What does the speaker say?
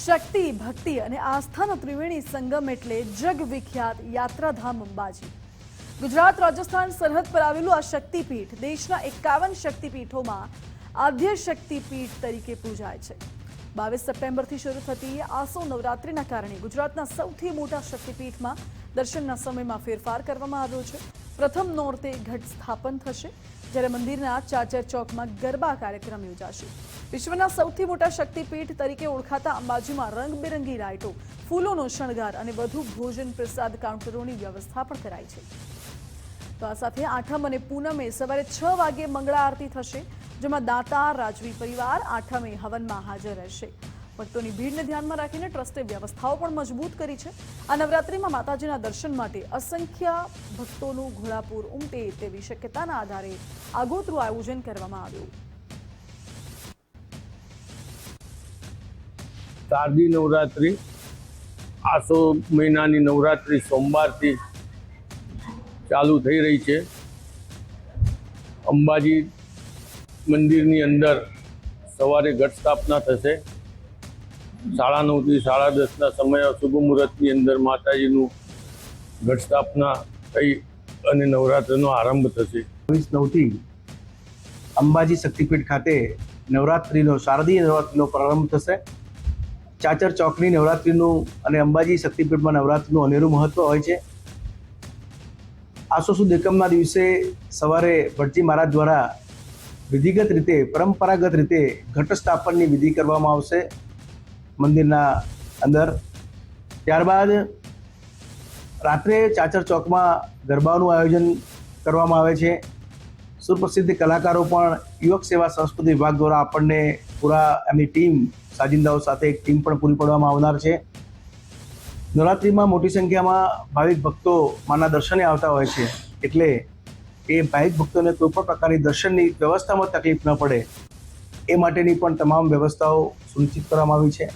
શક્તિ, ભક્તિ અને આસ્થાનો ત્રિવેણી સંગમ એટલે જગવિખ્યાત યાત્રાધામ અંબાજી. ગુજરાત, રાજસ્થાન, સરહદ પર આવેલું આ શક્તિપીઠ દેશના એકાવન શક્તિપીઠોમાં આદ્ય શક્તિપીઠ તરીકે પૂજાય છે. બાવીસ સપ્ટેમ્બરથી શરૂ થતી આસો નવરાત્રિના કારણે ગુજરાતના સૌથી મોટા શક્તિપીઠમાં દર્શનના સમયમાં ફેરફાર કરવામાં આવ્યો છે. પ્રથમ નોરતે ઘટ સ્થાપન થશે. જ્યારે મંદિરના ચાચર ચોકમાં ગરબા કાર્યક્રમ યોજાશે. વિશ્વના સૌથી મોટા શક્તિપીઠ તરીકે ઓળખાતા અંબાજીમાં રંગબેરંગી લાઇટો, ફૂલોનો શણગાર અને વધુ ભોજન પ્રસાદ કાઉન્ટરોની વ્યવસ્થા પણ કરાઈ છે. તો આ સાથે આઠમ અને પૂનમે સવારે છ વાગે મંગળા આરતી થશે, જેમાં દાતા, રાજવી પરિવાર આઠમે હવનમાં હાજર રહેશે. ભક્તોની ભીડને ધ્યાનમાં રાખીને ટ્રસ્ટે વ્યવસ્થાઓ પણ મજબૂત કરી છે. આ નવરાત્રિમાં માતાજીના દર્શન માટે અસંખ્ય ભક્તોનું ઘોડાપુર ઉમટે તેવી શક્યતાના આધારે આગોતરું આયોજન કરવામાં આવ્યું. શારદી નવરાત્રિ, આસો મહિનાની નવરાત્રિ સોમવારથી ચાલુ થઈ રહી છે. અંબાજી મંદિરની અંદર સવારે ઘટ સ્થાપના થશે. સાડા નવથી સાડા દસના સમય શુભ મુહૂર્તની અંદર માતાજીનું ઘટ સ્થાપના થઈ અને નવરાત્રિનો આરંભ થશે. ચોવીસ નવથી અંબાજી શક્તિપીઠ ખાતે નવરાત્રિનો, શારદીય નવરાત્રિનો પ્રારંભ થશે. ચાચર ચોકની નવરાત્રિનું અને અંબાજી શક્તિપીઠમાં નવરાત્રિનું અનેરું મહત્વ હોય છે. આસો સુદ એકમના દિવસે સવારે ભટજી મહારાજ દ્વારા વિધિગત રીતે, પરંપરાગત રીતે ઘટ સ્થાપનની વિધિ કરવામાં આવશે. મંદિરના અંદર. ત્યારબાદ રાત્રે ચાચર ચોકમાં ગરબાનું આયોજન કરવામાં આવે છે. સુપ્રસિદ્ધ કલાકારો પણ યુવક સેવા સંસ્કૃતિ વિભાગ દ્વારા આપણને પૂરા એમની ટીમ, સાજિંદાઓ સાથે એક ટીમ પણ પૂરી પાડવામાં આવનાર છે. નવરાત્રિમાં મોટી સંખ્યામાં ભાવિક ભક્તો માના દર્શને આવતા હોય છે. એટલે એ ભાવિક ભક્તોને કોઈ પણ પ્રકારની દર્શનની વ્યવસ્થામાં તકલીફ ન પડે. એ માટેની પણ તમામ વ્યવસ્થાઓ સુનિશ્ચિત કરવામાં આવી છે.